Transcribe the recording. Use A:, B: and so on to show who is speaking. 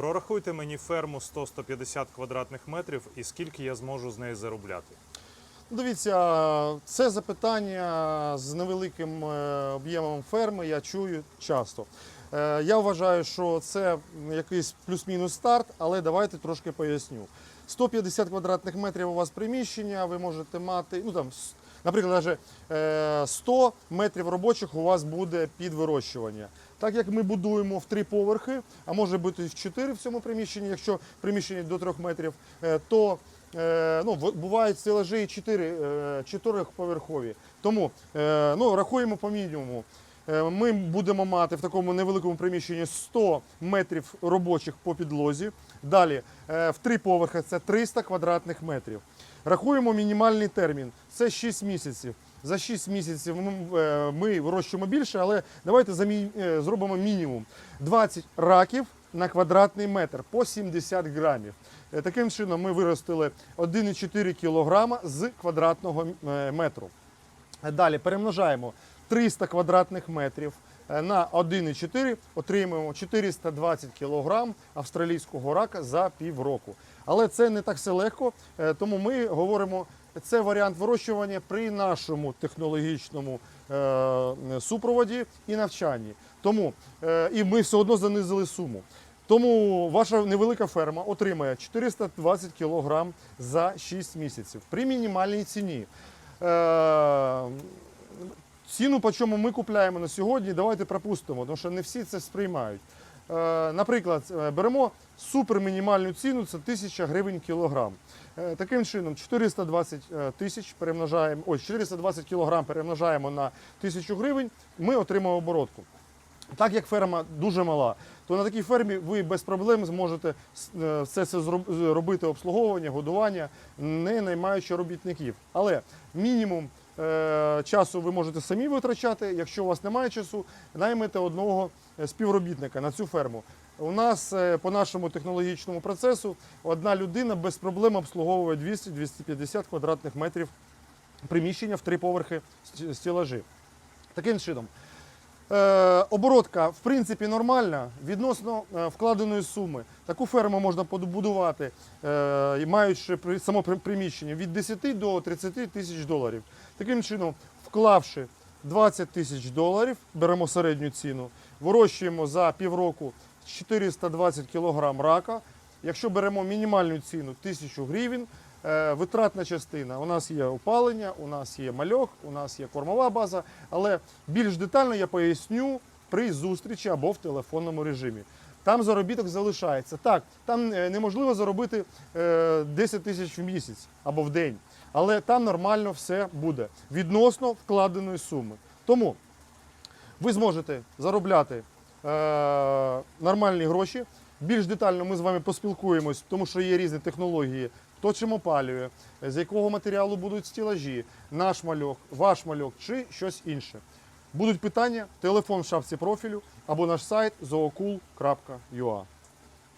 A: Прорахуйте мені ферму 100-150 квадратних метрів і скільки я зможу з неї заробляти.
B: Дивіться, це запитання з невеликим е, об'ємом ферми я чую часто. Е, Я вважаю, що це якийсь плюс-мінус старт, але давайте трошки поясню. 150 квадратних метрів у вас приміщення, ви можете мати, ну там, наприклад, навіть е, 100 метрів робочих у вас буде під вирощування. Так як ми будуємо в три поверхи, а може бути в чотири в цьому приміщенні, якщо приміщення до 3 метрів, е, то Е, ну, бувають стелажі і 4, е. Тому ну, рахуємо по мінімуму. Ми будемо мати в такому невеликому приміщенні 100 метрів робочих по підлозі. Далі в три поверхи це 300 квадратних метрів. Рахуємо мінімальний термін це 6 місяців. За 6 місяців ми, е, вирощуємо більше, але давайте е, зробимо мінімум 20 раків на квадратний метр по 70 грамів. Е, Таким чином ми виростили 1,4 кг з квадратного метру. Далі перемножаємо 300 квадратних метрів на 1,4, отримуємо 420 кг австралійського рака за півроку. Але це не так все легко, е, тому ми говоримо, це варіант вирощування при нашому технологічному е, супроводі і навчанні. Тому е, і ми все одно занизили суму. Тому ваша невелика ферма отримає 420 кг за 6 місяців при мінімальній ціні. Е, Ціну, по чому ми купляємо на сьогодні, давайте пропустимо, тому що не всі це сприймають. Е, Наприклад, е, беремо супермінімальну ціну, це 1000 гривень кілограм. Е, Таким чином, 420 е, тисяч перемножаємо, ось 420 кілограм перемножаємо на 1000 гривень, ми отримаємо оборотку. Так як ферма дуже мала, то на такій фермі ви без проблем зможете все це зроб- робити обслуговування, годування, не наймаючи робітників. Але мінімум часу ви можете самі витрачати. Якщо у вас немає часу, наймете одного е, співробітника на цю ферму. У нас е, по нашому технологічному процесу одна людина без проблем обслуговує 200-250 квадратних метрів приміщення в три поверхи стілажі. Таким чином, Е, оборотка в принципі нормальна відносно е, вкладеної суми. Таку ферму можна побудувати, е, маючи само приміщення від 10 до 30 тисяч доларів. Таким чином, вклавши 20 тисяч доларів, беремо середню ціну, вирощуємо за півроку 420 кг рака. Якщо беремо мінімальну ціну 1000 гривень, е, витратна частина. У нас є опалення, у нас є мальок, у нас є кормова база, але більш детально я поясню при зустрічі або в телефонному режимі. Там заробіток залишається. Так, там е, неможливо заробити е, 10 тисяч в місяць або в день, але там нормально все буде відносно вкладеної суми. Тому ви зможете заробляти е, нормальні гроші. Більш детально ми з вами поспілкуємось, тому що є різні технології. Хто чим опалює, з якого матеріалу будуть стілажі, наш мальок, ваш мальок чи щось інше. Будуть питання, телефон в шапці профілю або наш сайт zookul.ua.